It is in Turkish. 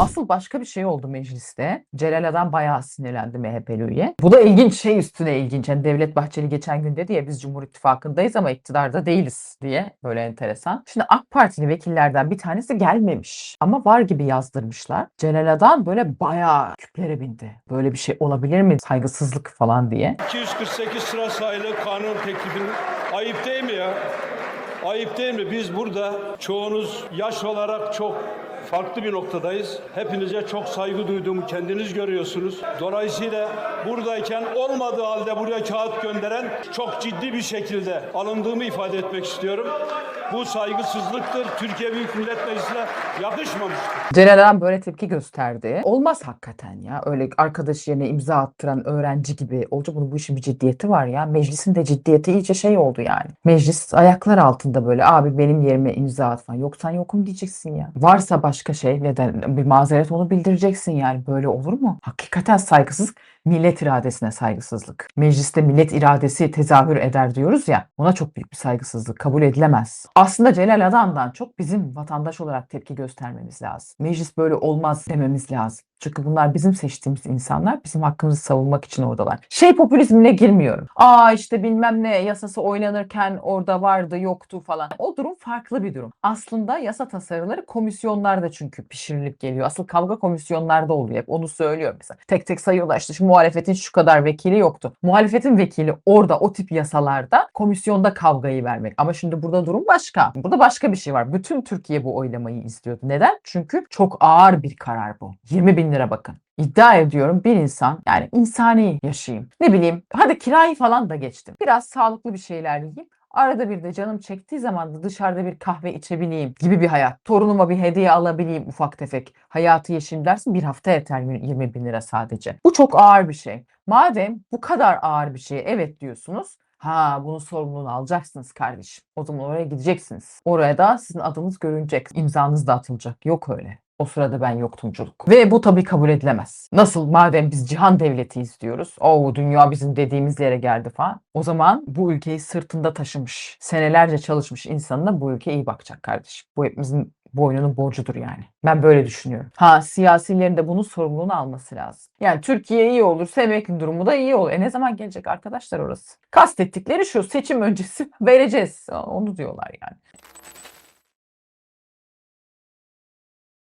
Asıl başka bir şey oldu mecliste. Celal Adam bayağı sinirlendi MHP'li üye. Bu da ilginç şey üstüne ilginç. Hani Devlet Bahçeli geçen gün dedi ya biz Cumhur İttifakı'ndayız ama iktidarda değiliz diye. Böyle enteresan. Şimdi AK Partili vekillerden bir tanesi gelmemiş. Ama var gibi yazdırmışlar. Celal Adam böyle bayağı küplere bindi. Böyle bir şey olabilir mi? Saygısızlık falan diye. 248 sıra sayılı kanun teklifinin ayıp değil mi ya? Ayıp değil mi? Biz burada çoğunuz yaş olarak çok farklı bir noktadayız. Hepinize çok saygı duyduğumu kendiniz görüyorsunuz. Dolayısıyla buradayken olmadığı halde buraya kağıt gönderen çok ciddi bir şekilde alındığımı ifade etmek istiyorum. Bu saygısızlıktır. Türkiye Büyük Millet Meclisi'ne yakışmamıştır. Celal Adam böyle tepki gösterdi. Olmaz hakikaten ya. Öyle arkadaş yerine imza attıran öğrenci gibi. Olca bunun bu işin bir ciddiyeti var ya. Meclisin de ciddiyeti iyice şey oldu yani. Meclis ayaklar altında böyle abi benim yerime imza at falan. Yoksan yokum diyeceksin ya. Varsa başka şey neden bir mazeret onu bildireceksin yani. Böyle olur mu? Hakikaten saygısızlık millet iradesine saygısızlık. Mecliste millet iradesi tezahür eder diyoruz ya. Ona çok büyük bir saygısızlık kabul edilemez. Aslında Celal Adam'dan çok bizim vatandaş olarak tepki göstermemiz lazım. Meclis böyle olmaz dememiz lazım. Çünkü bunlar bizim seçtiğimiz insanlar. Bizim hakkımızı savunmak için oradalar. Şey popülizmine girmiyorum. Aa işte bilmem ne yasası oynanırken orada vardı yoktu falan. O durum farklı bir durum. Aslında yasa tasarıları komisyonlarda çünkü pişirilip geliyor. Asıl kavga komisyonlarda oluyor. Hep onu söylüyorum mesela. Tek tek sayıyorlar işte şu muhalefetin şu kadar vekili yoktu. Muhalefetin vekili orada o tip yasalarda komisyonda kavgayı vermek. Ama şimdi burada durum başka. Burada başka bir şey var. Bütün Türkiye bu oylamayı izliyordu. Neden? Çünkü çok ağır bir karar bu. 20 bin lira bakın. İddia ediyorum bir insan yani insani yaşayayım. Ne bileyim hadi kirayı falan da geçtim. Biraz sağlıklı bir şeyler yiyeyim. Arada bir de canım çektiği zaman da dışarıda bir kahve içebileyim gibi bir hayat. Torunuma bir hediye alabileyim ufak tefek. Hayatı yaşayayım dersin bir hafta yeter 20 bin lira sadece. Bu çok ağır bir şey. Madem bu kadar ağır bir şey evet diyorsunuz. Ha bunun sorumluluğunu alacaksınız kardeşim. O zaman oraya gideceksiniz. Oraya da sizin adınız görünecek. imzanız da atılacak. Yok öyle. O sırada ben yoktumculuk. Ve bu tabii kabul edilemez. Nasıl madem biz cihan devletiyiz diyoruz. O dünya bizim dediğimiz yere geldi falan. O zaman bu ülkeyi sırtında taşımış, senelerce çalışmış insanına bu ülke iyi bakacak kardeşim. Bu hepimizin boynunun borcudur yani. Ben böyle düşünüyorum. Ha siyasilerin de bunun sorumluluğunu alması lazım. Yani Türkiye iyi olursa emekli durumu da iyi olur. E ne zaman gelecek arkadaşlar orası? Kastettikleri şu seçim öncesi vereceğiz. Onu diyorlar yani.